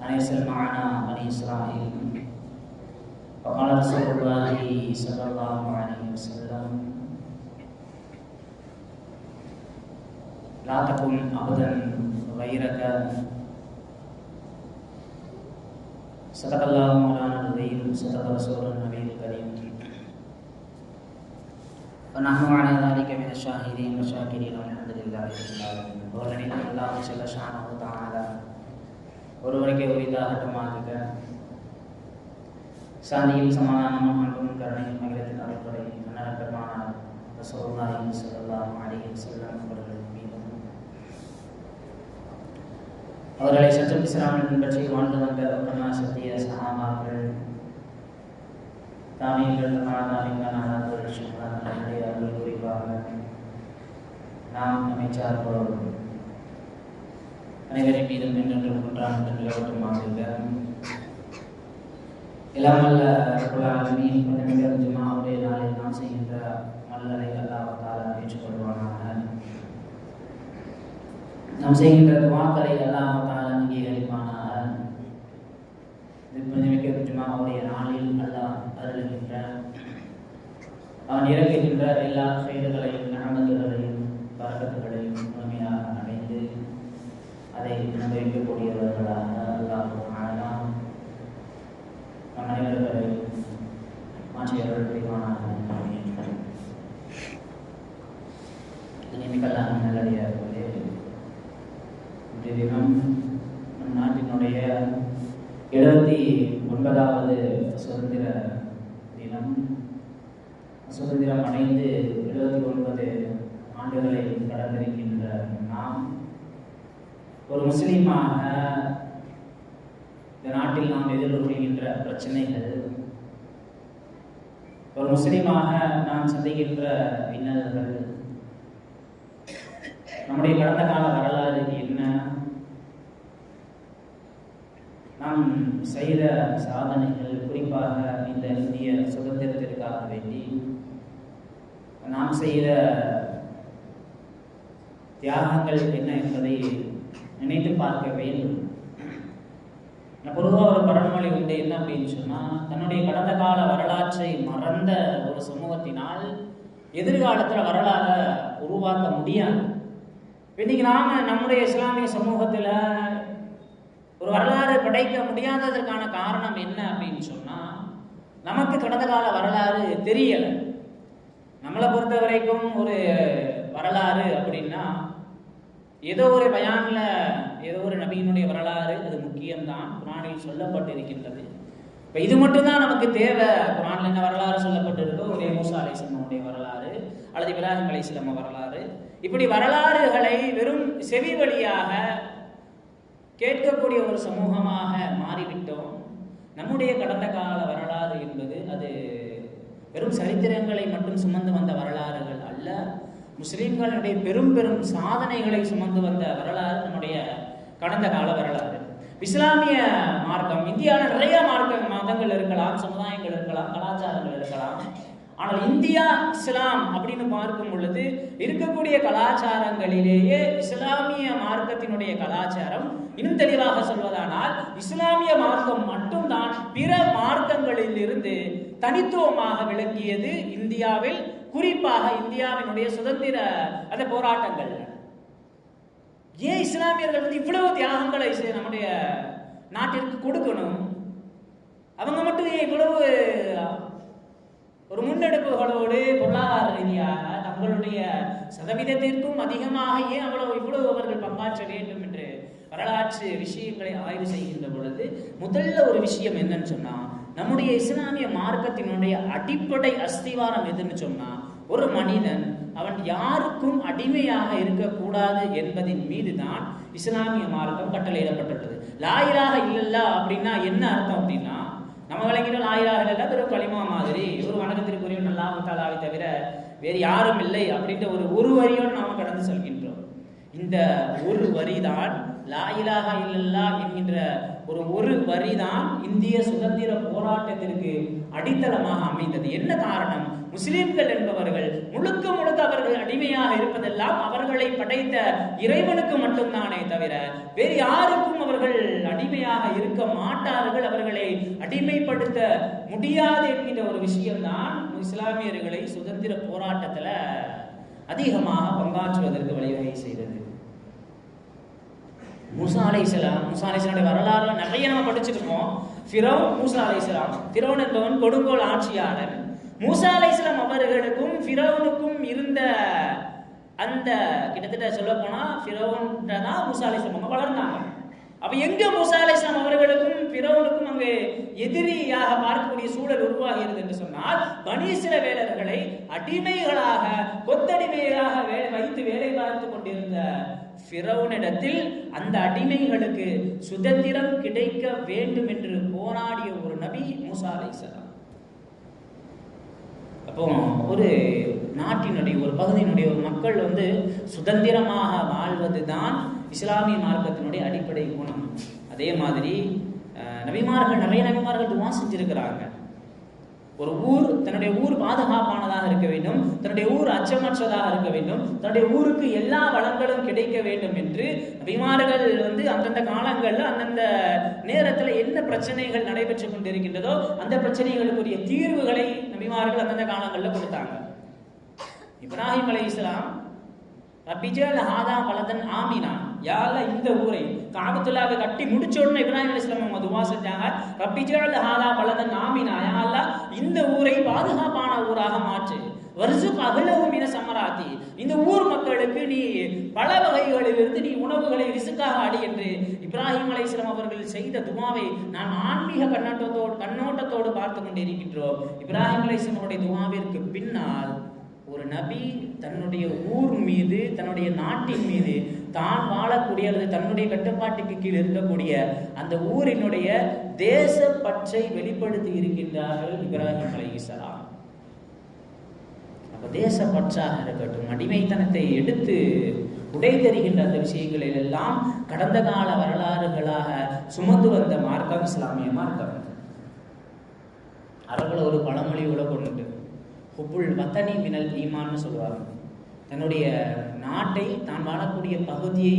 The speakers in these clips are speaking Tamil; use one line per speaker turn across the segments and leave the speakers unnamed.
الرحيم أن يرسل معنا بني إسرائيل وقال رسول الله صلى الله عليه وسلم لا تكن أبدا غيرك صدق الله مولانا العظيم صدق رسول النبي الكريم ونحن على ذلك من الشاهدين والشاكرين والحمد لله رب العالمين ورنين الله جل شانه وتعالى ஒருவருக்கே உரிதாகட்டமாக சாதியில் சமாதானமும் அன்பும் கருணையும் மகிழத்தின் அடிப்படை அன்னரப்பெருமானார் ரசூலுல்லாஹி சொல்லலாம் அடியில் வஸல்லம் அவர்கள் மீதும். அவர்களை சற்றும் இஸ்லாமில் பின்பற்றி வாழ்ந்து வந்த ஒப்பனா சத்திய சஹாபாக்கள் தாமியங்கள் தாமியங்கள் நாடாக்கள் சுகாதாரங்களுடைய அருள் குறிப்பாக நாம் நம்மை சார்போடு அனைவரின் மீதும் என்றென்றும் ஒன்றான எல்லாம் வல்ல ஜுமாவுடைய நாளில் நாம் செய்கின்ற மல்லரை அல்லாஹால ஏற்றுக்கொள்வானாக. நாம் செய்கின்ற துவாக்களை அல்லாஹால அங்கீகரிப்பானாக. புனிதமிக்க ஜுமாவுடைய நாளில் அல்லாஹ் அருளுகின்ற அவன் இறங்குகின்ற எல்லா செயல்களையும் அதை அனுபவிக்கக்கூடியவர்களாக அல்லாஹ் ஆலாம் நம் அனைவர்களையும் மாற்றியவர்கள் பிரிவானாக நியமிக்கல்லாக நல்லடியார்களே இன்றைய தினம் நம் நாட்டினுடைய எழுபத்தி ஒன்பதாவது சுதந்திர தினம். சுதந்திரம் அடைந்து எழுபத்தி ஒன்பது ஆண்டுகளை கடந்திருக்கின்ற நாம் ஒரு முஸ்லீமாக இந்த நாட்டில் நாம் எதிர்கொள்கின்ற பிரச்சனைகள் ஒரு முஸ்லீமாக நாம் சந்திக்கின்ற இன்னல்கள் நம்முடைய கடந்த கால வரலாறு என்ன? நாம் செய்த சாதனைகள் குறிப்பாக இந்த இந்திய சுதந்திரத்திற்காக வேண்டி நாம் செய்த தியாகங்கள் என்ன என்பதை நினைத்து பார்க்க வேண்டும் பொதுவாக ஒரு பழமொழி உண்டு. என்ன அப்படின்னு சொன்னால் தன்னுடைய கடந்த கால வரலாற்றை மறந்த ஒரு சமூகத்தினால் எதிர்காலத்தில் வரலாறை உருவாக்க முடியாது. இன்னைக்கு நாம் நம்முடைய இஸ்லாமிய சமூகத்தில் ஒரு வரலாறு கிடைக்க முடியாததற்கான காரணம் என்ன அப்படின்னு சொன்னால் நமக்கு கடந்த கால வரலாறு தெரியலை. நம்மளை பொறுத்த வரைக்கும் ஒரு வரலாறு அப்படின்னா ஏதோ ஒரு பயானில் ஏதோ ஒரு நபியினுடைய வரலாறு அது முக்கியம்தான். குரானில் சொல்லப்பட்டிருக்கின்றது. இப்போ இது மட்டும்தான் நமக்கு தேவை. குரானில் என்ன வரலாறு சொல்லப்பட்டிருக்கோ ஒரே மூசா அலிஸ்லமுடைய வரலாறு அல்லது இப்ராஹிம் அலிஸ்லம வரலாறு. இப்படி வரலாறுகளை வெறும் செவி வழியாக கேட்கக்கூடிய ஒரு சமூகமாக மாறிவிட்டோம். நம்முடைய கடந்த கால வரலாறு என்பது அது வெறும் சரித்திரங்களை மட்டும் சுமந்து வந்த வரலாறுகள் அல்ல. முஸ்லீம்களுடைய பெரும் பெரும் சாதனைகளை சுமந்து வந்த வரலாறு நம்முடைய கடந்த கால வரலாறு. இஸ்லாமிய மார்க்கம் இந்தியாவில் நிறைய மார்க்க மதங்கள் இருக்கலாம் சமுதாயங்கள் இருக்கலாம் கலாச்சாரங்கள் இருக்கலாம். ஆனால் இந்தியா இஸ்லாம் அப்படின்னு பார்க்கும் பொழுது இருக்கக்கூடிய கலாச்சாரங்களிலேயே இஸ்லாமிய மார்க்கத்தினுடைய கலாச்சாரம் இன்னும் தெளிவாக சொல்வதானால் இஸ்லாமிய மார்க்கம் மட்டும்தான் பிற மார்க்கங்களில் இருந்து தனித்துவமாக விளங்கியது இந்தியாவில் குறிப்பாக இந்தியாவினுடைய சுதந்திர அந்த போராட்டங்கள். ஏன் இஸ்லாமியர்கள் வந்து இவ்வளவு தியாகங்களை நம்முடைய நாட்டிற்கு கொடுக்கணும்? அவங்க மட்டும் ஏன் இவ்வளவு ஒரு முன்னெடுப்புகளோடு பொருளாதார ரீதியாக தங்களுடைய சதவீதத்திற்கும் அதிகமாக ஏன் அவ்வளவு இவ்வளவு அவர்கள் பங்காற்ற வேண்டும் என்று வரலாற்று விஷயங்களை ஆய்வு செய்கின்ற பொழுது முதல்ல ஒரு விஷயம் என்னன்னு சொன்னா நம்முடைய இஸ்லாமிய மார்க்கத்தினுடைய அடிப்படை அஸ்திவாரம் எதுன்னு சொன்னா ஒரு மனிதன் அவன் யாருக்கும் அடிமையாக இருக்கக்கூடாது என்பதின் மீது தான் இஸ்லாமிய மார்க்கம் கட்டளையிடப்பட்டுள்ளது. லாயிலாக இல்லல்லா அப்படின்னா என்ன அர்த்தம் அப்படின்னா நம்ம விளங்கிட்ட லாயிலாக இல்லல்லா வெறும் களிமா மாதிரி. ஒரு வணக்கத்திற்குரிய அல்லாஹ் தாலாவை தவிர வேறு யாரும் இல்லை அப்படின்ற ஒரு ஒரு வரியோடு நாம் கடந்து செல்கின்றோம். இந்த ஒரு வரிதான் லாயிலாக இல்லல்லா என்கின்ற ஒரு ஒரு வரி தான் இந்திய சுதந்திர போராட்டத்திற்கு அடித்தளமாக அமைந்தது. என்ன காரணம்? முஸ்லிம்கள் என்பவர்கள் முழுக்க முழுக்க அவர்கள் அடிமையாக இருப்பதெல்லாம் அவர்களை படைத்த இறைவனுக்கு மட்டும்தானே தவிர வேறு யாருக்கும் அவர்கள் அடிமையாக இருக்க மாட்டார்கள். அவர்களை அடிமைப்படுத்த முடியாது என்கின்ற ஒரு விஷயம்தான் இஸ்லாமியர்களை சுதந்திர போராட்டத்துல அதிகமாக பங்காற்றுவதற்கு வழிவகை செய்தது. மூசா அலை இஸ்லாம் மூசா அலை இஸ்லாமுடைய வரலாறுல நிறைய நம்ம படிச்சிருக்கோம். ஃபிரௌன் மூசா அலை இஸ்லாம் ஃபிரோன் என்பவன் கொடுங்கோல் ஆட்சியாளன். மூசா அலை இஸ்லாம் அவர்களுக்கும் ஃபிரோனுக்கும் இருந்த அந்த கிட்டத்தட்ட சொல்ல போனா ஃபிரௌன் தான் மூசா அலை இஸ்லாம் அவங்க வளர்ந்தாங்க. அப்ப எங்க மூசா அலை இஸ்லாம் அவர்களுக்கும் பிறவனுக்கும் அங்கு எதிரியாக பார்க்கக்கூடிய சூழல் உருவாகிறது என்று சொன்னால் பனீசில வேலர்களை அடிமைகளாக கொத்தடிமைகளாக வேலை வைத்து வேலை பார்த்து கொண்டிருந்த பிறவனிடத்தில் அந்த அடிமைகளுக்கு சுதந்திரம் கிடைக்க வேண்டும் என்று போராடிய ஒரு நபி மூசா அலைஹிஸ்ஸலாம் அப்போ ஒரு நாட்டினுடைய ஒரு பகுதியினுடைய ஒரு மக்கள் வந்து சுதந்திரமாக வாழ்வது தான் இஸ்லாமிய மார்க்கத்தினுடைய அடிப்படை குணம். அதே மாதிரி நபிமார்கள் நிறைய நபிமார்கள் துவா செஞ்சிருக்கிறாங்க. ஒரு ஊர் தன்னுடைய ஊர் பாதுகாப்பானதாக இருக்க வேண்டும் தன்னுடைய ஊர் அச்சமற்றதாக இருக்க வேண்டும் தன்னுடைய ஊருக்கு எல்லா வளங்களும் கிடைக்க வேண்டும் என்று நபிமார்கள் வந்து அந்தந்த காலங்களில் அந்தந்த நேரத்தில் என்ன பிரச்சனைகள் நடைபெற்று கொண்டிருக்கின்றதோ அந்த பிரச்சனைகளுக்குரிய தீர்வுகளை நபிமார்கள் அந்தந்த காலங்களில் கொடுத்தாங்க. இப்ராஹிம் அலை இஸ்லாம் ரப்பிஜல் ஹாதா பலதன் ஆமினா. யாரில் இந்த ஊரை? காபத்துல்லாவை கட்டி முடிச்ச உடனே இப்ராஹிம் இஸ்லாம் அவங்க துவா செஞ்சாங்க. ரப்பிஜல் ஹாலா பலதன் ஆமினா யால இந்த ஊரை பாதுகாப்பான ஊராக மாற்று. வருஷம் அகலவு மீன சமராத்தி. இந்த ஊர் மக்களுக்கு நீ பல வகைகளிலிருந்து நீ உணவுகளை ரிசுக்காக அடி என்று இப்ராஹிம் அலைஹிஸ்ஸலாம் அவர்கள் செய்த துவாவை நாம் ஆன்மீக கண்ணோட்டத்தோடு கண்ணோட்டத்தோடு பார்த்து கொண்டிருக்கின்றோம். இப்ராஹிம் அலைஹிஸ்ஸலாமுடைய துவாவிற்கு பின்னால் ஒரு நபி தன்னுடைய ஊர் மீது தன்னுடைய நாட்டின் மீது தான் வாழக்கூடிய அல்லது தன்னுடைய கட்டுப்பாட்டுக்கு கீழ் இருக்கக்கூடிய அந்த ஊரினுடைய தேச பற்றை வெளிப்படுத்தி இருக்கின்றார்கள் இப்ராஹிம் அலைஹிஸ்ஸலாம் அப்ப தேச பற்றாக இருக்கட்டும் அடிமைத்தனத்தை எடுத்து உடை தருகின்ற அந்த விஷயங்களில் எல்லாம் கடந்த கால வரலாறுகளாக சுமந்து வந்த மார்க்கம் இஸ்லாமிய மார்க்கம். அரபுல ஒரு பழமொழி கூட கொண்டு ஹுபுல் வத்தனி மினல் ஈமான்னு சொல்லுவாங்க. தன்னுடைய நாட்டை தான் வாழக்கூடிய பகுதியை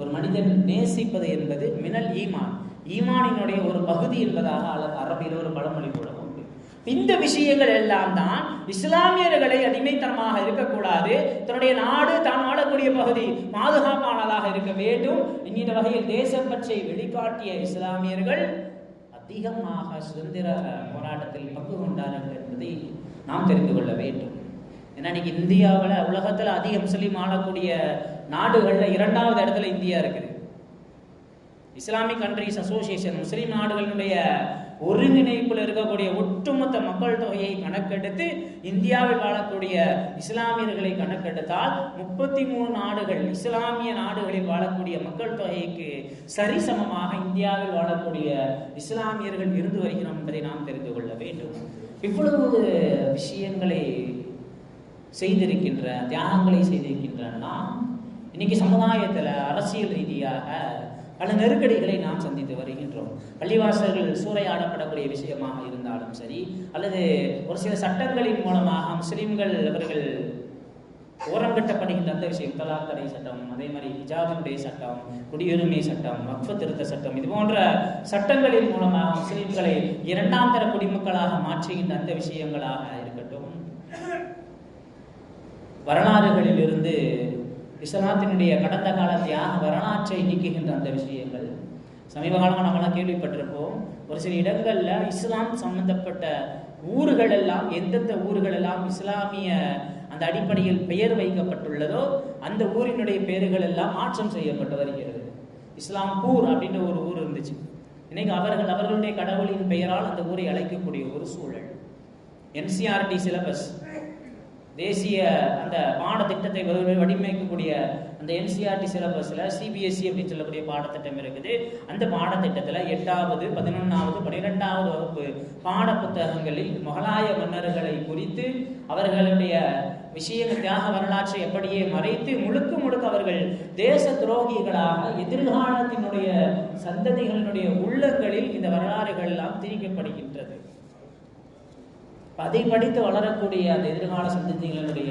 ஒரு மனிதன் நேசிப்பது என்பது மினல் ஈமான். ஈமானினுடைய ஒரு பகுதி என்பதாக அரபியில் ஒரு பழமொழி கூட உண்டு. இந்த விஷயங்கள் எல்லாம் தான் இஸ்லாமியர்களை அடிமைத்தனமாக இருக்கக்கூடாது. தன்னுடைய நாடு தான் வாழக்கூடிய பகுதி பாதுகாப்பானதாக இருக்க வேண்டும். என்கிற வகையில் தேசப்பற்றை வெளிக்காட்டிய இஸ்லாமியர்கள் அதிகமாக சுதந்திர போராட்டத்தில் பங்கு கொண்டார்கள் என்பதை நாம் தெரிந்து கொள்ள வேண்டும். ஏன்னா இன்னைக்கு இந்தியாவில் உலகத்தில் அதிக முஸ்லீம் ஆளக்கூடிய நாடுகளில் இரண்டாவது இடத்துல இந்தியா இருக்குது. இஸ்லாமிக் கண்ட்ரிஸ் அசோசியேஷன் முஸ்லீம் நாடுகளினுடைய ஒருங்கிணைப்பில் இருக்கக்கூடிய ஒட்டுமொத்த மக்கள் தொகையை கணக்கெடுத்து இந்தியாவில் வாழக்கூடிய இஸ்லாமியர்களை கணக்கெடுத்தால் முப்பத்தி மூணு நாடுகள் இஸ்லாமிய நாடுகளில் வாழக்கூடிய மக்கள் தொகைக்கு சரிசமமாக இந்தியாவில் வாழக்கூடிய இஸ்லாமியர்கள் இருந்து வருகிறோம் என்பதை நாம் தெரிந்து கொள்ள வேண்டும். இவ்வளவு விஷயங்களை செய்திருக்கின்ற தியாகங்களை செய்திருக்கின்ற நாம் இன்னைக்கு சமுதாயத்தில் அரசியல் ரீதியாக பல நெருக்கடிகளை நாம் சந்தித்து வருகின்றோம். பள்ளிவாசல்கள் சூறையாடப்படக்கூடிய விஷயமாக இருந்தாலும் சரி அல்லது ஒரு சில சட்டங்களின் மூலமாக முஸ்லீம்கள் அவர்கள் ஓரம் கட்டப்படுகின்ற அந்த விஷயம் தலாக் தடை சட்டம் அதே மாதிரி ஹிஜாபினுடைய சட்டம் குடியுரிமை சட்டம் வக்ஃப திருத்த சட்டம் இது போன்ற சட்டங்களின் மூலமாக முஸ்லீம்களை இரண்டாம் தர குடிமக்களாக மாற்றுகின்ற அந்த விஷயங்களாக இருக்கும் வரலாறுகளில் இருந்து இஸ்லாத்தினுடைய கடந்த கால தியாக வரலாற்றை நீக்குகின்ற அந்த விஷயங்கள். சமீப காலமாக நம்மளாம் கேள்விப்பட்டிருப்போம். ஒரு சில இடங்களில் இஸ்லாம் சம்பந்தப்பட்ட ஊர்கள் எல்லாம் எந்தெந்த ஊர்கள் எல்லாம் இஸ்லாமிய அந்த அடிப்படையில் பெயர் வைக்கப்பட்டுள்ளதோ அந்த ஊரினுடைய பெயர்கள் எல்லாம் மாற்றம் செய்யப்பட்டு வருகிறது. இஸ்லாம்பூர் அப்படின்ற ஒரு ஊர் இருந்துச்சு. இன்னைக்கு அவர்கள் அவர்களுடைய கடவுளின் பெயரால் அந்த ஊரை அழைக்கக்கூடிய ஒரு சூழல். NCRT syllabus. தேசிய அந்த பாடத்திட்டத்தை வடிவமைக்கக்கூடிய அந்த என்சிஆர்டி சிலபஸில் சிபிஎஸ்சி அப்படின்னு சொல்லக்கூடிய பாடத்திட்டம் இருக்குது. அந்த பாடத்திட்டத்தில் எட்டாவது பதினொன்றாவது பன்னிரெண்டாவது வகுப்பு பாட புத்தகங்களில் முகலாய மன்னர்களை குறித்து அவர்களுடைய விஷயங்கள் தியாக வரலாற்றை எப்படியே மறைத்து முழுக்க முழுக்க அவர்கள் தேச துரோகிகளாக எதிர்காலத்தினுடைய சந்ததிகளினுடைய உள்ளங்களில் இந்த வரலாறுகள் எல்லாம் திரிக்கப்படுகின்றது. அதை படித்து வளரக்கூடிய அந்த எதிர்கால சந்ததிகளினுடைய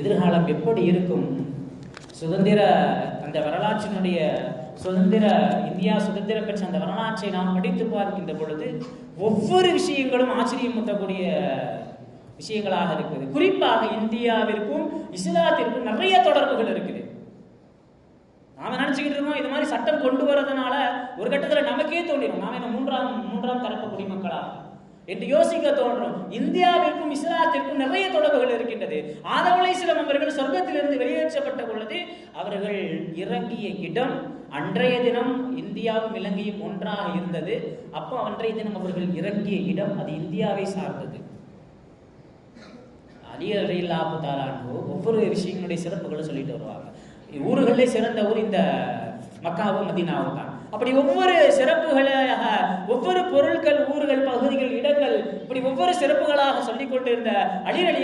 எதிர்காலம் எப்படி இருக்கும்? சுதந்திர அந்த வரலாற்றினுடைய சுதந்திர இந்தியா சுதந்திர பெற்ற அந்த வரலாற்றை நாம் படித்து பார்க்கின்ற பொழுது ஒவ்வொரு விஷயங்களும் ஆச்சரியமூட்டக்கூடிய விஷயங்களாக இருக்குது குறிப்பாக இந்தியாவிற்கும் இஸ்லாத்திற்கும் நிறைய தொடர்புகள் இருக்குது. நாம நினைச்சுக்கிட்டு இருக்கோம் இது மாதிரி சட்டம் கொண்டு வரதுனால ஒரு கட்டத்துல நமக்கே தோன்றிடும். நாம என்ன மூன்றாம் மூன்றாம் தரப்பு குடிமக்களா? என்று யோசிக்க தோன்றும். இந்தியாவிற்கும் இஸ்லாத்திற்கும் நிறைய தொடர்புகள் இருக்கின்றது. ஆதவலை சிலம் அவர்கள் சொர்க்கத்திலிருந்து வெளியேற்றப்பட்ட பொழுது அவர்கள் இறங்கிய இடம் அன்றைய தினம் இந்தியாவும் இலங்கையும் ஒன்றாக இருந்தது. அப்போ அன்றைய தினம் அவர்கள் இறங்கிய இடம் அது இந்தியாவை சார்ந்தது. அலி அலில்லாஹு தாலானோ ஒவ்வொரு விஷயங்களுடைய சிறப்புகளை சொல்லிட்டு வருவாங்க. ஊர்களிலே சிறந்த ஊர் இந்த மக்காவும் மதினாவும் தான். அப்படி ஒவ்வொரு சிறப்புகளாக ஒவ்வொரு பொருட்கள் ஊர்கள் பகுதிகள் இடங்கள் இப்படி ஒவ்வொரு சிறப்புகளாக சொல்லிக் கொண்டிருந்த அலி அலி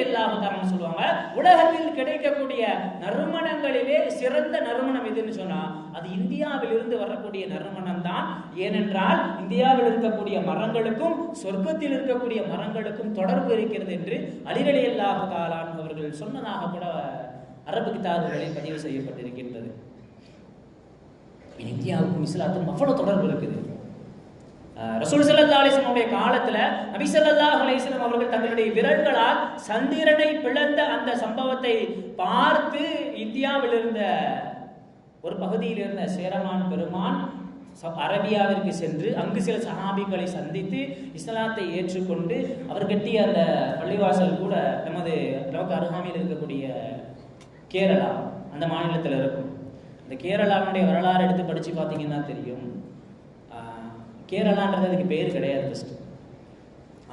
சொல்லுவாங்க. உலகத்தில் கிடைக்கக்கூடிய நறுமணங்களிலே சிறந்த நறுமணம் எதுன்னு சொன்னா அது இந்தியாவில் இருந்து வரக்கூடிய நறுமணம் தான். ஏனென்றால் இந்தியாவில் இருக்கக்கூடிய மரங்களுக்கும் சொர்க்கத்தில் இருக்கக்கூடிய மரங்களுக்கும் தொடர்பு இருக்கிறது என்று அலிரலி அல்லாஹு அவர்கள் சொன்னதாக கூட அரபு கிதாபுகளில் பதிவு செய்யப்பட்டிருக்கின்றது. இந்தியாவுக்கும் இஸ்லாத்துக்கும் அவ்வளவு தொடர்பு இருக்குது. ரசூல் சல்லா அலிஸ்லமுடைய காலத்துல நபி ஸல்லல்லாஹு அலைஹி அவர்கள் தங்களுடைய விரல்களால் சந்திரனை பிளந்த அந்த சம்பவத்தை பார்த்து இந்தியாவில் இருந்த ஒரு பகுதியில் இருந்த சேரமான் பெருமான் அரபியாவிற்கு சென்று அங்கு சில சஹாபிகளை சந்தித்து இஸ்லாத்தை ஏற்றுக்கொண்டு அவர் கட்டிய அந்த பள்ளிவாசல் கூட நமது நமக்கு அருகாமையில் இருக்கக்கூடிய கேரளா அந்த மாநிலத்தில் இருக்கும். இந்த கேரளாவுடைய வரலாறு எடுத்து படித்து பார்த்தீங்கன்னா தெரியும். கேரளான்றது அதுக்கு பேர் கிடையாது ஃபர்ஸ்ட்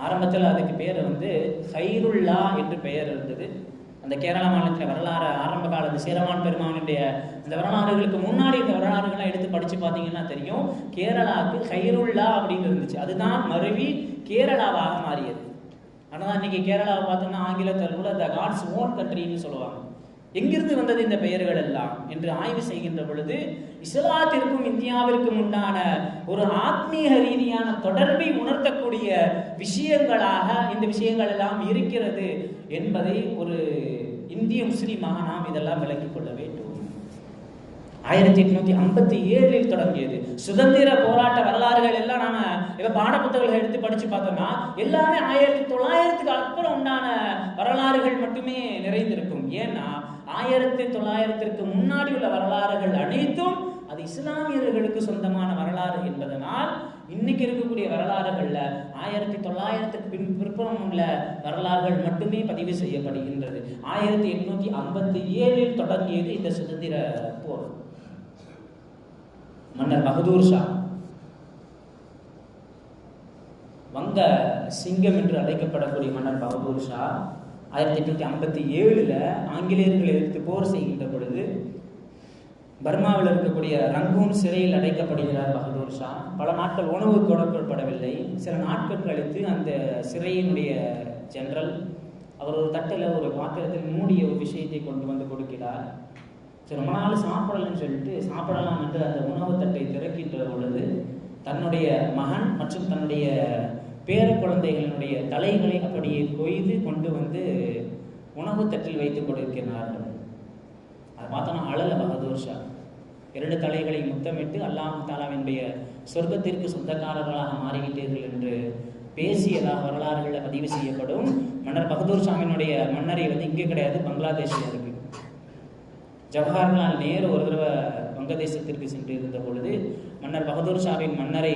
ஆரம்பத்தில் அதுக்கு பேர் வந்து ஹைருல்லா என்று பெயர் இருந்தது. அந்த கேரளா மாநிலத்தில் வரலாறு ஆரம்ப காலத்து சேரமான் பெருமானுடைய இந்த வரலாறுகளுக்கு முன்னாடி இந்த வரலாறுகள்லாம் எடுத்து படித்து பார்த்தீங்கன்னா தெரியும். கேரளாவுக்கு ஹைருல்லா அப்படின்னு இருந்துச்சு. அதுதான் மருவி கேரளாவாக மாறியது. ஆனால் இன்னைக்கு கேரளாவை பார்த்தோம்னா ஆங்கிலத்தில் கூட த காட்ஸ் ஓன் கண்ட்ரின்னு சொல்லுவாங்க. எங்கிருந்து வந்தது இந்த பெயர்கள் எல்லாம்? என்று ஆய்வு செய்கின்ற பொழுது இஸ்லாத்திற்கும் இந்தியாவிற்கும் உண்டான ஒரு ஆத்மீக ரீதியான தொடர்பை உணர்த்தக்கூடிய விஷயங்களாக இந்த விஷயங்கள் எல்லாம் இருக்கிறது என்பதை ஒரு இந்திய முஸ்லீமாக நாம் இதெல்லாம் விளங்கிக் கொள்ள வேண்டும். ஆயிரத்தி எட்நூத்தி ஐம்பத்தி ஏழில் தொடங்கியது. சுதந்திர போராட்ட வரலாறுகள் எல்லாம் நாம இப்ப பாடப்புத்தகங்களை எடுத்து படிச்சு பார்த்தோம்னா எல்லாமே ஆயிரத்தி தொள்ளாயிரத்துக்கு அப்புறம் உண்டான வரலாறுகள் மட்டுமே நிறைந்திருக்கும். ஏன்னா ஆயிரத்தி தொள்ளாயிரத்திற்கு முன்னாடி உள்ள வரலாறுகள் அனைத்தும் அது இஸ்லாமியர்களுக்கு சொந்தமான வரலாறு என்பதனால் இன்னைக்கு இருக்கக்கூடிய வரலாறுகள்ல ஆயிரத்தி தொள்ளாயிரத்துக்கு பின் பிற்புறம் உள்ள வரலாறுகள் மட்டுமே பதிவு செய்யப்படுகின்றது. ஆயிரத்தி எட்நூத்தி ஐம்பத்தி ஏழில் தொடங்கியது இந்த சுதந்திர போர். மன்னர் பகதூர் ஷா வங்க சிங்கம் என்று அழைக்கப்படக்கூடிய மன்னர் பகதூர் ஷா ஆயிரத்தி எட்நூத்தி ஐம்பத்தி ஏழில் ஆங்கிலேயர்களை எதிர்த்து போர் செய்கின்ற பொழுது பர்மாவில் இருக்கக்கூடிய ரங்கூன் சிறையில் அடைக்கப்படுகிறார் பகதூர் ஷா. பல நாட்கள் உணவு கொடுக்கப்படவில்லை சில நாட்கள் கழித்து அந்த சிறையினுடைய ஜெனரல் அவர் ஒரு தட்டில் ஒரு பாத்திரத்தில் மூடிய ஒரு விஷயத்தை கொண்டு வந்து கொடுக்கிறார். சரி ரொம்ப நாள் சாப்பிடலன்னு சொல்லிட்டு சாப்பிடலாம் என்று அந்த உணவு தட்டை திறக்கின்ற பொழுது தன்னுடைய மகன் மற்றும் தன்னுடைய பேர குழந்தைகளினுடைய தலைகளை அப்படியே கொய்து கொண்டு வந்து உணவு தட்டில் வைத்து கொண்டிருக்கிறார்கள். அதை பார்த்தோன்னா அழல பகதூர் ஷா. இரண்டு தலைகளை முத்தமிட்டு அல்லாஹ் தாலாவினுடைய சொர்க்கத்திற்கு சொந்தக்காரர்களாக மாறிவிட்டீர்கள் என்று பேசியதாக வரலாறுகளில் பதிவு செய்யப்படும். மன்னர் பகதூர் சாமியினுடைய மன்னரை வந்து இங்கே கிடையாது பங்களாதேஷில் இருக்கு. ஜவஹர்லால் நேரு ஒரு தடவை வங்கதேசத்திற்கு சென்று இருந்த பொழுது மன்னர் பகதூர் ஷாவின் மன்னரை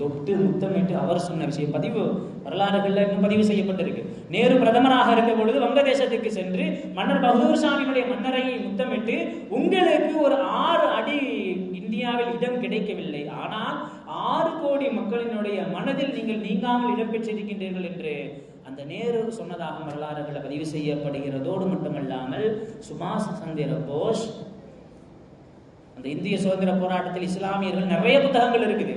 தொட்டு முத்தமிட்டு அவர் சொன்ன விஷயம் பதிவு வரலாறுகளில் இன்னும் பதிவு செய்யப்பட்டிருக்கு. நேரு பிரதமராக இருந்த பொழுது வங்கதேசத்துக்கு சென்று மன்னர் பகதூர் சாமியுடைய மன்னரை முத்தமிட்டு உங்களுக்கு ஒரு ஆறு அடி இந்தியாவில் இடம் கிடைக்கவில்லை. ஆனால் ஆறு கோடி மக்களினுடைய மனதில் நீங்கள் நீங்காமல் இடம் பெற்றிருக்கின்றீர்கள் என்று அந்த நேரு சொன்னதாக வரலாறுகளை பதிவு செய்யப்படுகிறதோடு மட்டுமல்லாமல் சுபாஷ் சந்திர போஸ் அந்த இந்திய சுதந்திர போராட்டத்தில் இஸ்லாமியர்கள் நிறைய புத்தகங்கள் இருக்குது.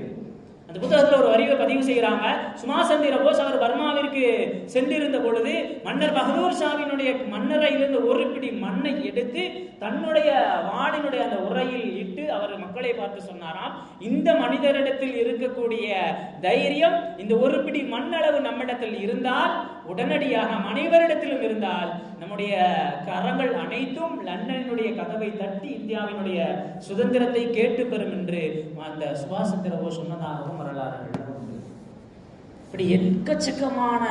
அந்த புத்தகத்தில் ஒரு வரிவை பதிவு செய்கிறாங்க சுமாசந்திர சந்திர போஸ் அவர் பர்மாவிற்கு சென்றிருந்த பொழுது மன்னர் பகதூர் ஷாவினுடைய மன்னரையிலிருந்து ஒரு பிடி மண்ணை எடுத்து தன்னுடைய வாளினுடைய அந்த உரையில் இட்டு அவர் மக்களை பார்த்து சொன்னாராம் இந்த மனிதரிடத்தில் இருக்கக்கூடிய தைரியம் இந்த ஒரு பிடி மண்ணளவு நம்மிடத்தில் இருந்தால் உடனடியாக அனைவரிடத்திலும் இருந்தால் நம்முடைய கரங்கள் அனைத்தும் லண்டனினுடைய கதவை தட்டி இந்தியாவினுடைய சுதந்திரத்தை கேட்டு பெறும் என்று அந்த சுபாஷ் சந்திரபோஸ் சொன்னதாகவும் வரலாறுகள் இப்படி எக்கச்சக்கமான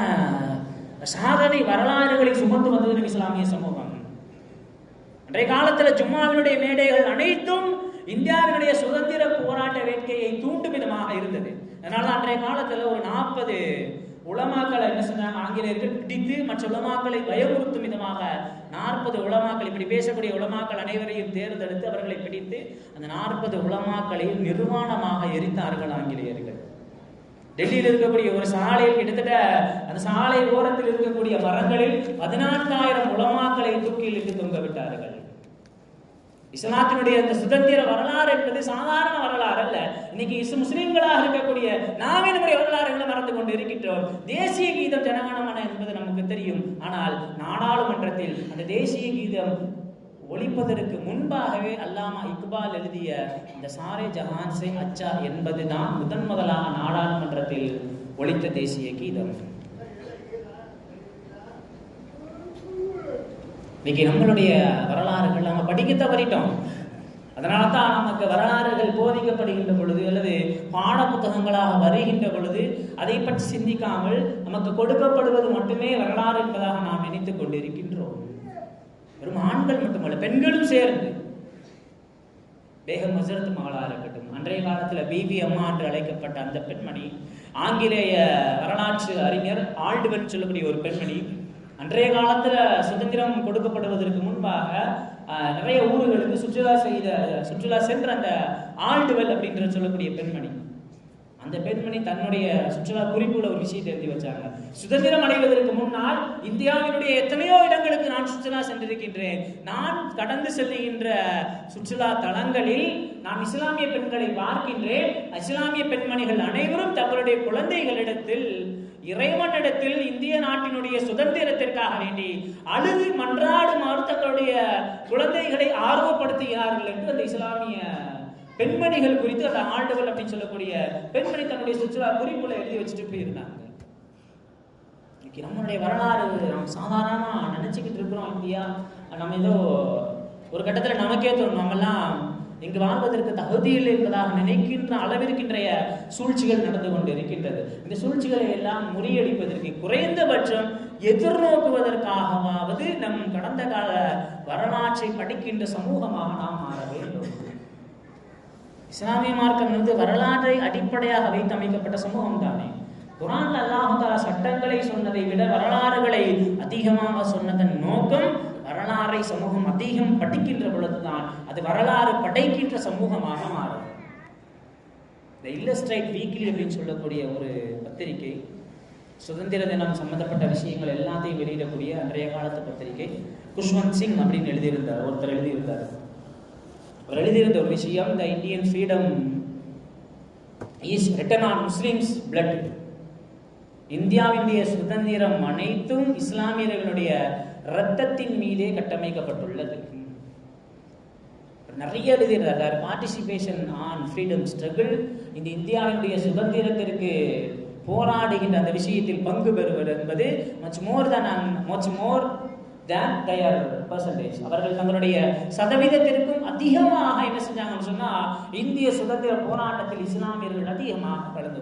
சாதனை வரலாறுகளை சுமந்து வந்தது இஸ்லாமிய சமூகம். அன்றைய காலத்தில் ஜும்மாவினுடைய மேடைகள் அனைத்தும் இந்தியாவினுடைய சுதந்திர போராட்ட வேட்கையை தூண்டும் விதமாக இருந்தது. அதனால அன்றைய காலத்தில் ஒரு நாற்பது உலமாக்களை என்ன சொன்னாங்க? ஆங்கிலேயர்கள் பிடித்து மற்ற உலமாக்களை பயமுறுத்தும் விதமாக நாற்பது உலமாக்கள் இப்படி பேசக்கூடிய உலமாக்கள் அனைவரையும் தேர்ந்தெடுத்து அவர்களை பிடித்து அந்த நாற்பது உலமாக்களை நிர்வாணமாக எரித்தார்கள் ஆங்கிலேயர்கள். டெல்லியில் இருக்கக்கூடிய ஒரு சாலையில் கிட்டத்தட்ட அந்த சாலை ஓரத்தில் இருக்கக்கூடிய மரங்களில் பதினான்காயிரம் உலமாக்களை தூக்கிலிட்டு தொங்க விட்டார்கள். இஸ்லாத்தினுடைய அந்த சுதந்திர வரலாறு என்பது சாதாரண வரலாறு அல்ல. இன்னைக்கு இஸ் முஸ்லீம்களாக இருக்கக்கூடிய நாமே நம்முடைய வரலாறுகளை மறந்து கொண்டு இருக்கின்றோம். தேசிய கீதம் ஜனகணமன என்பது நமக்கு தெரியும். ஆனால் நாடாளுமன்றத்தில் அந்த தேசிய கீதம் ஒழிப்பதற்கு முன்பாகவே அல்லாமா இக்பால் எழுதிய இந்த சாரே ஜஹான் சே அச்சா என்பதுதான் முதன் முதலாக நாடாளுமன்றத்தில் ஒழித்த தேசிய கீதம். இன்னைக்கு நம்மளுடைய வரலாறுகள் நம்ம படிக்க தவறிட்டோம். அதனால தான் நமக்கு வரலாறுகள் போதிக்கப்படுகின்ற பொழுது அல்லது பாட புத்தகங்களாக வருகின்ற பொழுது அதை பற்றி சிந்திக்காமல் நமக்கு கொடுக்கப்படுவது மட்டுமே வரலாறு என்பதாக நாம் நினைத்துக் கொண்டிருக்கின்றோம். வெறும் ஆண்கள் மட்டுமல்ல பெண்களும் சேர்ந்து பேகம் ஹசரத் மகளா இருக்கட்டும் அன்றைய காலத்தில் பிபி அம்மா என்று அழைக்கப்பட்ட அந்த பெண்மணி ஆங்கிலேய வரலாற்று அறிஞர் ஆல்டுவன் சொல்லக்கூடிய ஒரு பெண்மணி அன்றைய காலத்துல சுதந்திரம் கொடுக்கப்படுவதற்கு முன்பாக நிறைய ஊர்களுக்கு சுற்றுலா செய்த சுற்றுலா சென்ற அந்த ஆல்டுவெல் அப்படின்ற சொல்லக்கூடிய பெண்மணி. அந்த பெண்மணி தன்னுடைய சுற்றுலா குறிப்புல ஒரு விஷயத்தை எழுதி வச்சாங்க. சுதந்திரம் அடைவதற்கு முன்னால் இந்தியாவினுடைய எத்தனையோ இடங்களுக்கு நான் சுற்றுலா சென்றிருக்கின்றேன். நான் கடந்து செல்லுகின்ற சுற்றுலா தலங்களில் நான் இஸ்லாமிய பெண்களை பார்க்கின்றேன். இஸ்லாமிய பெண்மணிகள் அனைவரும் தங்களுடைய குழந்தைகளிடத்தில் இறைவனிடத்தில் இந்திய நாட்டினுடைய சுதந்திரத்திற்காக வேண்டி அழுது மன்றாடுமாறு தங்களுடைய குழந்தைகளை ஆர்வப்படுத்துகிறார்கள் என்று அந்த இஸ்லாமிய பெண்மணிகள் குறித்து அந்த ஆண்டுகள் அப்படின்னு சொல்லக்கூடிய பெண்மணி தன்னுடைய சுற்றுலா குறிப்புல எழுதி வச்சுட்டு போயிருந்தாங்க. இன்னைக்கு நம்மளுடைய வரலாறு நாம் சாதாரணமா நினைச்சுக்கிட்டு இருக்கிறோம் இந்தியா. நம்ம ஏதோ ஒரு கட்டத்துல நமக்கே தோணும் நம்மெல்லாம் இங்கு வாழ்வதற்கு தகுதியில் என்பதாக நினைக்கின்ற அளவிற்கின்றைய சூழ்ச்சிகள் நடந்து கொண்டு இருக்கின்றது இந்த சூழ்ச்சிகளை எல்லாம் முறியடிப்பதற்கு குறைந்தபட்சம் எதிர்நோக்குவதற்காகவாவது நம் கடந்த கால வரலாற்றை படிக்கின்ற சமூகமாக நாம் மாற வேண்டும். இஸ்லாமிய மார்க்கம் வந்து வரலாற்றை அடிப்படையாக வைத்து அமைக்கப்பட்ட சமூகம் தானே குரான் அல்லாஹால சட்டங்களை சொன்னதை விட வரலாறுகளை அதிகமாக சொன்னதன் நோக்கம் வரலாறை சமூகம் அதிகம் படிக்கின்ற பொழுதுதான் அது வரலாறு படைக்கின்ற சமூகமாக மாறும். இந்த இல்லஸ்ட்ரைட் வீக்லி அப்படின்னு சொல்லக்கூடிய ஒரு பத்திரிகை சுதந்திர தினம் சம்பந்தப்பட்ட விஷயங்கள் எல்லாத்தையும் வெளியிடக்கூடிய அன்றைய காலத்து பத்திரிகை குஷ்வந்த் சிங் அப்படின்னு எழுதியிருந்தார் ஒருத்தர் எழுதியிருந்தார். அவர் எழுதியிருந்த ஒரு விஷயம் the Indian freedom is written on Muslims blood இந்தியாவினுடைய சுதந்திரம் அனைத்தும் இஸ்லாமியர்களுடைய இரத்தத்தின் மீதே கட்டமைக்கப்பட்டுள்ளது. நிறைய எழுதியிருந்தார் பார்ட்டிசிபேஷன் ஆன் ஃப்ரீடம் ஸ்ட்ரகிள் இந்த இந்தியாவினுடைய சுதந்திரத்திற்கு போராடுகின்ற அந்த விஷயத்தில் பங்கு பெறுவது என்பது மச் மோர் தன் மச் மோர் தேன் தயார் பர்சன்டேஜ் அவர்கள் தங்களுடைய சதவீதத்திற்கும் அதிகமாக என்ன செஞ்சாங்கன்னு சொன்னால் இந்திய சுதந்திர போராட்டத்தில் இஸ்லாமியர்கள் அதிகமாக கலந்து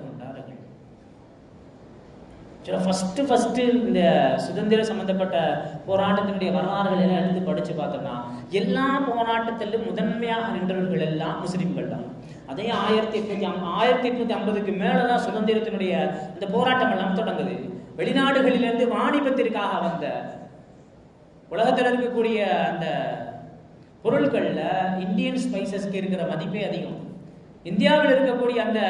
ஆக்சுவலாக ஃபஸ்ட்டு ஃபஸ்ட்டு இந்த சுதந்திர சம்மந்தப்பட்ட போராட்டத்தினுடைய வரலாறுகள் எல்லாம் எடுத்து படித்து பார்த்தோம்னா எல்லா போராட்டத்திலும் முதன்மையாக நின்றவர்கள் எல்லாம் முஸ்லீம்கள் தான். அதே ஆயிரத்தி எட்நூத்தி ஐம்- ஆயிரத்தி எட்நூத்தி ஐம்பதுக்கு மேலே தான் சுதந்திரத்தினுடைய அந்த போராட்டம் எல்லாம் தொடங்குது. வெளிநாடுகளிலிருந்து வாணிபத்திற்காக வந்த உலகத்தில் இருக்கக்கூடிய அந்த பொருட்களில் இந்தியன் ஸ்பைசஸ்க்கு இருக்கிற மதிப்பே அதிகம். இந்தியாவில் இருக்கக்கூடிய அந்த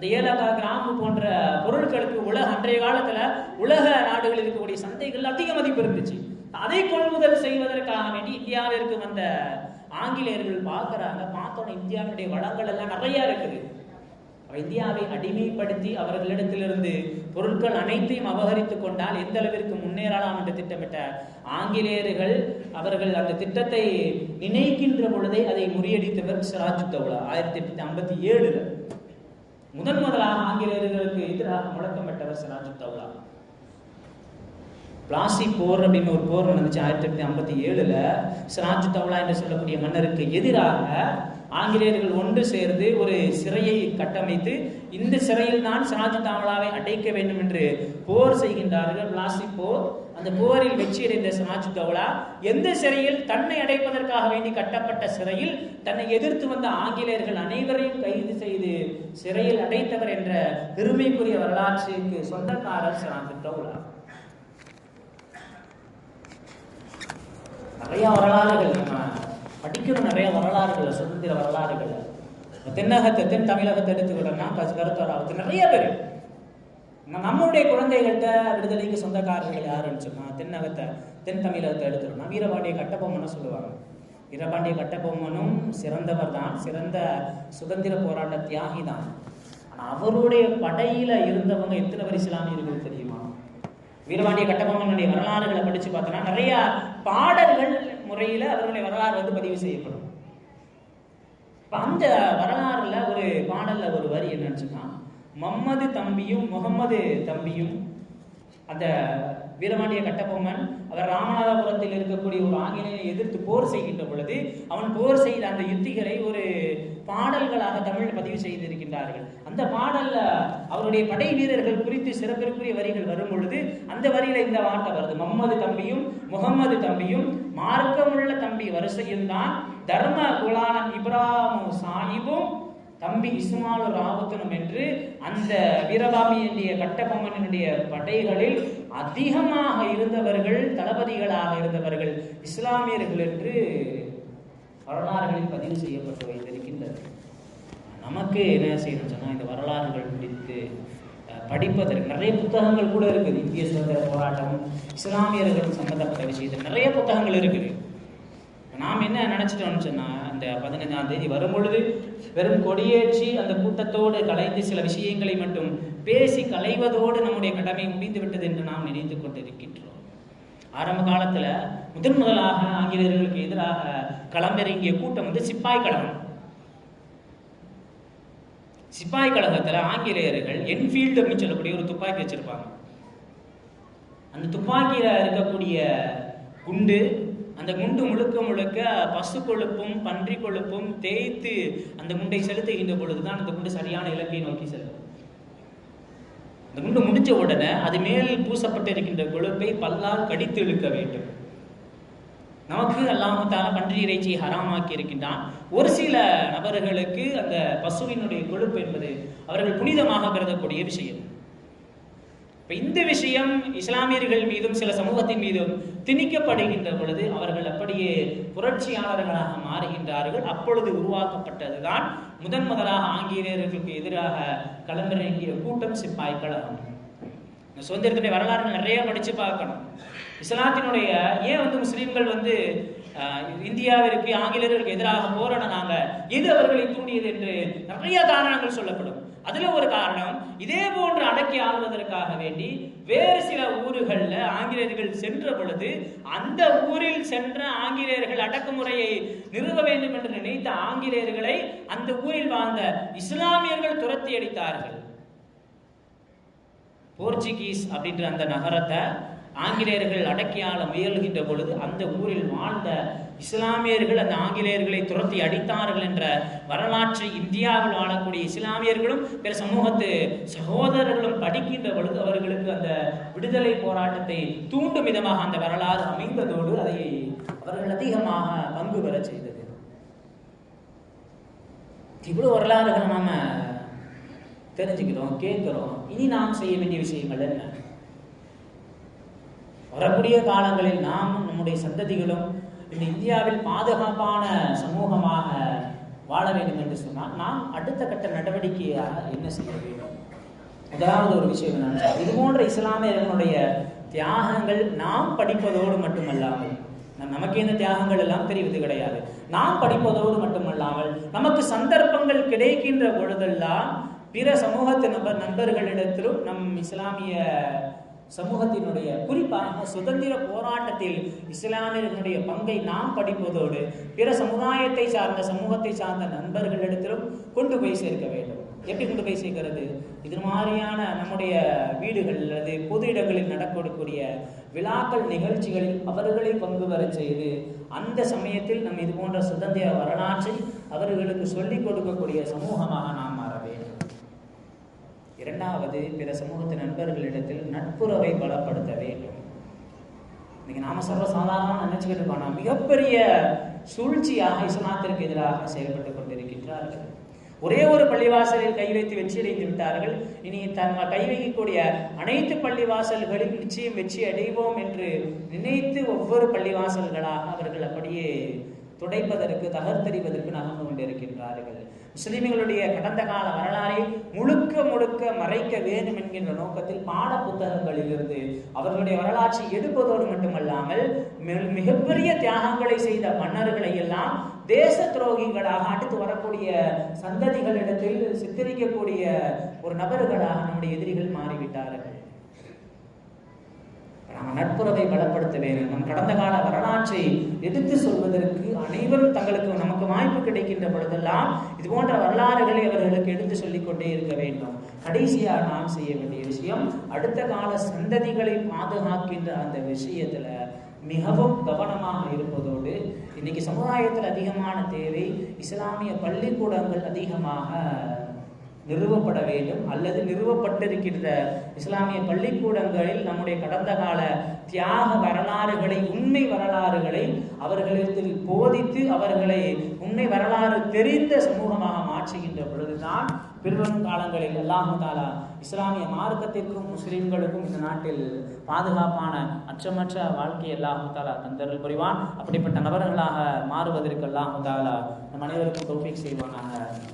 இந்த ஏலக்காய் கிராம்பு போன்ற பொருட்களுக்கு உலக அன்றைய காலத்துல உலக நாடுகளில் இருக்கக்கூடிய சந்தைகள் அதிக மதிப்பு இருந்துச்சு. அதை கொள்முதல் செய்வதற்காக வேண்டி இந்தியாவிற்கு வந்த ஆங்கிலேயர்கள் பார்க்கறாங்க பார்த்தோன்னே இந்தியாவினுடைய வளங்கள் எல்லாம் நிறைய இருக்குது. இந்தியாவை அடிமைப்படுத்தி அவர்களிடத்திலிருந்து பொருட்கள் அனைத்தையும் அபகரித்துக் கொண்டால் எந்த அளவிற்கு முன்னேறலாம் என்று திட்டமிட்ட ஆங்கிலேயர்கள் அவர்கள் அந்த திட்டத்தை நினைக்கின்ற பொழுதே அதை முறியடித்தவர் சிராஜ் தௌலா. ஆயிரத்தி எட்நூத்தி ஐம்பத்தி ஏழுல. முதன் முதலாக ஆங்கிலேயர்களுக்கு எதிராக முழக்கமிட்டவர் சிராஜு தௌலா. பிளாசி போர் அப்படின்னு ஒரு போர் நடந்துச்சு ஆயிரத்தி தொள்ளாயிரத்தி ஐம்பத்தி ஏழுல. சிராஜு தௌலா என்று சொல்லக்கூடிய மன்னருக்கு எதிராக ஆங்கிலேயர்கள் ஒன்று சேர்ந்து ஒரு சிறையை கட்டமைத்து இந்த சிறையில் தான் சிராஜ் தாமலாவை அடைக்க வேண்டும் என்று போர் செய்கின்றார்கள். பிளாசி போர் அந்த போரில் வெற்றியடைந்த சிராஜ் தௌலா எந்த சிறையில் தன்னை அடைப்பதற்காக வேண்டி கட்டப்பட்ட சிறையில் தன்னை எதிர்த்து வந்த ஆங்கிலேயர்கள் அனைவரையும் கைது செய்து சிறையில் அடைத்தவர் என்ற பெருமைக்குரிய வரலாற்றுக்கு சொந்தக்காரர் சிராஜ் தௌலா. நிறைய வரலாறுகள் நம்ம படிக்கணும் நிறைய வரலாறுகள் சுதந்திர வரலாறுகள். தென்னகத்தை தென் தமிழகத்தை எடுத்துக்கிட்டோம்னா கஸ் கருத்தராவத்து நிறைய பேர். நம்ம- நம்மளுடைய குழந்தைகள்கிட்ட விடுதலைக்கு சொந்தக்காரர்கள் யாருன்னு சொன்னா தென்னகத்தை தென் தமிழகத்தை எடுத்துட்டோம்னா வீரபாண்டிய கட்டபொம்மனை சொல்லுவாங்க. வீரபாண்டிய கட்டபொம்மனும் சிறந்தவர் தான் சிறந்த சுதந்திர போராட்ட தியாகி தான். அவருடைய படையில இருந்தவங்க எத்தனை பேர் இஸ்லாமியர்கள் தெரியுமா? வீரபாண்டிய கட்டபொம்மனுடைய வரலாறுகளை படிச்சு பார்த்தோன்னா நிறைய பாடல்கள் முறையில் அவர்களுடைய வரலாறு வந்து பதிவு செய்யப்படும். அந்த வரலாறுல ஒரு பாடல்ல ஒரு வரி என்னன்னு சொன்னா மம்மது தம்பியும் முகம்மது தம்பியும் அந்த வீரபாண்டிய கட்டபொம்மன் அவர் ராமநாதபுரத்தில் இருக்கக்கூடிய ஒரு ஆங்கிலேயை எதிர்த்து போர் செய்கின்ற பொழுது அவன் போர் செய்த அந்த யுத்திகளை ஒரு பாடல்களாக தமிழில் பதிவு செய்திருக்கின்றார்கள். அந்த பாடல்ல அவருடைய படை வீரர்கள் குறித்து சிறப்பிற்குரிய வரிகள் வரும் பொழுது அந்த வரியில இந்த வார்த்தை வருது. மம்மது தம்பியும் முகம்மது தம்பியும் மார்க்கமுள்ள தம்பி வரிசையில் தான் தர்ம குலானன் இப்ராஹிம் சாஹிபும் தம்பி இசுமாலு ராவுத்தனும் என்று அந்த வீரபாமியினுடைய கட்டபொம்மனுடைய படைகளில் அதிகமாக இருந்தவர்கள் தளபதிகளாக இருந்தவர்கள் இஸ்லாமியர்கள் என்று வரலாறுகளில் பதிவு செய்யப்பட்டு வைத்திருக்கின்றது. நமக்கு என்ன செய்யணும் சொன்னால் இந்த வரலாறுகள் பிடித்து படிப்பதற்கு நிறைய புத்தகங்கள் கூட இருக்குது. இந்திய சுதந்திர போராட்டம் இஸ்லாமியர்கள் சம்பந்தப்பட்ட விஷயத்தில் நிறைய புத்தகங்கள் இருக்குது. நாம் என்ன நினச்சிட்டோம்னு சொன்னால் அந்த பதினஞ்சாம் தேதி வரும்பொழுது வெறும் கொடியேற்றி அந்த கூட்டத்தோடு கலைந்து சில விஷயங்களை மட்டும் பேசி கலைவதோடு நம்முடைய கடமை முடிந்து விட்டது என்று நாம் நினைத்து கொண்டிருக்கின்றோம். ஆரம்ப காலத்துல முதன் முதலாக ஆங்கிலேயர்களுக்கு எதிராக களமிறங்கிய கூட்டம் வந்து சிப்பாய் கழகம் சிப்பாய் கழகத்துல ஆங்கிலேயர்கள் என்ஃபீல்டு அப்படின்னு சொல்லக்கூடிய ஒரு துப்பாக்கி வச்சிருப்பாங்க. அந்த துப்பாக்கியில இருக்கக்கூடிய குண்டு அந்த குண்டு முழுக்க முழுக்க பசு கொழுப்பும் பன்றி கொழுப்பும் தேய்த்து அந்த குண்டை செலுத்துகின்ற பொழுதுதான் அந்த குண்டு சரியான இலக்கை நோக்கி செல்லும். அந்த குண்டு முடிஞ்ச உடனே அது மேல் பூசப்பட்டு இருக்கின்ற கொழுப்பை பல்லால் கடித்து இழுக்க வேண்டும். நமக்கு அல்லாமத்தால பன்றி இறைச்சியை ஹராமாக்கி இருக்கின்றான். ஒரு சில நபர்களுக்கு அந்த பசுவினுடைய கொழுப்பு என்பது அவர்கள் புனிதமாக கருதக்கூடிய விஷயம். இப்ப இந்த விஷயம் இஸ்லாமியர்கள் மீதும் சில சமூகத்தின் மீதும் திணிக்கப்படுகின்ற பொழுது அவர்கள் அப்படியே புரட்சியாளர்களாக மாறுகின்றார்கள். அப்பொழுது உருவாக்கப்பட்டதுதான் முதன் முதலாக ஆங்கிலேயர்களுக்கு எதிராக களமிறங்கிய கூட்டம் சிப்பாய் கழகம். சுதந்திரத்தினுடைய வரலாறு நிறைய படித்து பார்க்கணும். இஸ்லாத்தினுடைய ஏன் வந்து முஸ்லீம்கள் வந்து இந்தியாவிற்கு ஆங்கிலேயர்களுக்கு எதிராக போராடினாங்க? எது அவர்களை தூண்டியது என்று நிறைய காரணங்கள் சொல்லப்படும். அதுல ஒரு காரணம் இதே போன்று அடக்கி ஆள்வதற்காக வேண்டி வேறு சில ஊர்களில் ஆங்கிலேயர்கள் சென்ற பொழுது அந்த ஊரில் சென்ற ஆங்கிலேயர்கள் அடக்குமுறையை நிறுவ வேண்டும் என்று நினைத்த ஆங்கிலேயர்களை அந்த ஊரில் வாழ்ந்த இஸ்லாமியர்கள் துரத்தி அடித்தார்கள். போர்ச்சுகீஸ் அப்படின்ற அந்த நகரத்தை ஆங்கிலேயர்கள் அடக்கியாள முயல்கின்ற பொழுது அந்த ஊரில் வாழ்ந்த இஸ்லாமியர்கள் அந்த ஆங்கிலேயர்களை துரத்தி அடித்தார்கள் என்ற வரலாற்றை இந்தியாவில் வாழக்கூடிய இஸ்லாமியர்களும் பிற சமூகத்து சகோதரர்களும் படிக்கின்ற பொழுது அவர்களுக்கு அந்த விடுதலை போராட்டத்தை தூண்டும் விதமாக அந்த வரலாறு அமைந்ததோடு அதை அவர்கள் அதிகமாக பங்கு பெற செய்தது. இவ்வளவு வரலாறுகளை நாம தெரிஞ்சுக்கிறோம் கேட்கிறோம். இனி நாம் செய்ய வேண்டிய விஷயங்கள் என்ன? வரக்கூடிய காலங்களில் நாமும் நம்முடைய சந்ததிகளும் இந்த இந்தியாவில் பாதுகாப்பான சமூகமாக வாழ வேண்டும் என்று சொன்னால் நாம் அடுத்த கட்ட நடவடிக்கையாக என்ன செய்ய வேண்டும்? முதலாவது ஒரு விஷயம் என்னன்னா இது போன்ற இஸ்லாமியர்களுடைய தியாகங்கள் நாம் படிப்பதோடு மட்டுமல்லாமல் நம் நமக்கு இந்த தியாகங்கள் எல்லாம் தெரிவது கிடையாது. நாம் படிப்பதோடு மட்டுமல்லாமல் நமக்கு சந்தர்ப்பங்கள் கிடைக்கின்ற பொழுதெல்லாம் பிற சமூகத்து நபர் நண்பர்களிடத்திலும் நம் இஸ்லாமிய சமூகத்தினுடைய குறிப்பாக சுதந்திர போராட்டத்தில் இஸ்லாமியர்களுடைய பங்கை நாம் படிப்பதோடு பிற சமுதாயத்தை சார்ந்த சமூகத்தை சார்ந்த நண்பர்களிடத்திலும் கொண்டு போய் சேர்க்க வேண்டும். எப்படி கொண்டு போய் சேர்க்கிறது? இது மாதிரியான நம்முடைய வீடுகள் அல்லது பொது இடங்களில் நடக்கக்கூடிய விழாக்கள் நிகழ்ச்சிகளில் அவர்களை பங்கு வர செய்து அந்த சமயத்தில் நம் இது போன்ற சுதந்திர வரலாற்றை அவர்களுக்கு சொல்லிக் கொடுக்கக்கூடிய சமூகமாக நாம் இரண்டாவது பிற சமூகத்து நண்பர்களிடத்தில் நட்புறவை பலப்படுத்த வேண்டும். இன்னைக்கு நாம சர்வசாதாரணமாக நினைச்சுக்கிட்டு இருக்கோம். மிகப்பெரிய சூழ்ச்சியாக இஸ்லாத்திற்கு எதிராக செயல்பட்டு கொண்டிருக்கின்றார்கள். ஒரே ஒரு பள்ளிவாசலில் கை வைத்து வெற்றியடைந்து விட்டார்கள். இனி தன் கை வைக்கக்கூடிய அனைத்து பள்ளிவாசல்களில் நிச்சயம் வெற்றி அடைவோம் என்று நினைத்து ஒவ்வொரு பள்ளிவாசல்களாக அவர்கள் அப்படியே துடைப்பதற்கு தகர்த்தறிவதற்கு நகர்ந்து கொண்டிருக்கின்றார்கள். முஸ்லிம்களுடைய கடந்த கால வரலாறை முழுக்க முழுக்க மறைக்க வேண்டும் என்கின்ற நோக்கத்தில் பாட புத்தகங்களிலிருந்து அவர்களுடைய வரலாற்றை எடுப்பதோடு மட்டுமல்லாமல் மிக- மிகப்பெரிய தியாகங்களை செய்த மன்னர்களை எல்லாம் தேச துரோகிகளாக அடுத்து வரக்கூடிய சந்ததிகளிடத்தில் சித்தரிக்கக்கூடிய ஒரு நபர்களாக நம்முடைய எதிரிகள் மாறிவிட்டார்கள். நாம் நட்புறவை பலப்படுத்த வேண்டும் நம் கடந்த கால வரலாற்றை எடுத்து சொல்வதற்கு அனைவரும் தங்களுக்கு நமக்கு வாய்ப்பு கிடைக்கின்ற பொழுதெல்லாம் இது போன்ற வரலாறுகளை அவர்களுக்கு எடுத்து சொல்லிக் கொண்டே இருக்க வேண்டும். கடைசியாக நாம் செய்ய வேண்டிய விஷயம் அடுத்த கால சந்ததிகளை பாதுகாக்கின்ற அந்த விஷயத்துல மிகவும் கவனமாக இருப்பதோடு இன்னைக்கு சமுதாயத்தில் அதிகமான தேவை இஸ்லாமிய பள்ளிக்கூடங்கள் அதிகமாக நிறுவப்பட வேண்டும். அல்லது நிறுவப்பட்டிருக்கின்ற இஸ்லாமிய பள்ளிக்கூடங்களில் நம்முடைய கடந்த கால தியாக வரலாறுகளை உண்மை வரலாறுகளை அவர்களிடத்தில் போதித்து அவர்களை உண்மை வரலாறு தெரிந்த சமூகமாக மாற்றுகின்ற பொழுதுதான் பின்வரும் காலங்களில் அல்லாஹு தாலா இஸ்லாமிய மார்க்கத்திற்கும் முஸ்லீம்களுக்கும் இந்த நாட்டில் பாதுகாப்பான அச்சமற்ற வாழ்க்கை அல்லாஹு தாலா தந்தர்கள் புரிவான். அப்படிப்பட்ட நபர்களாக மாறுவதற்கு அல்லாஹு தாலா நம் அனைவருக்கும் தௌஃபீக் செய்வானாக.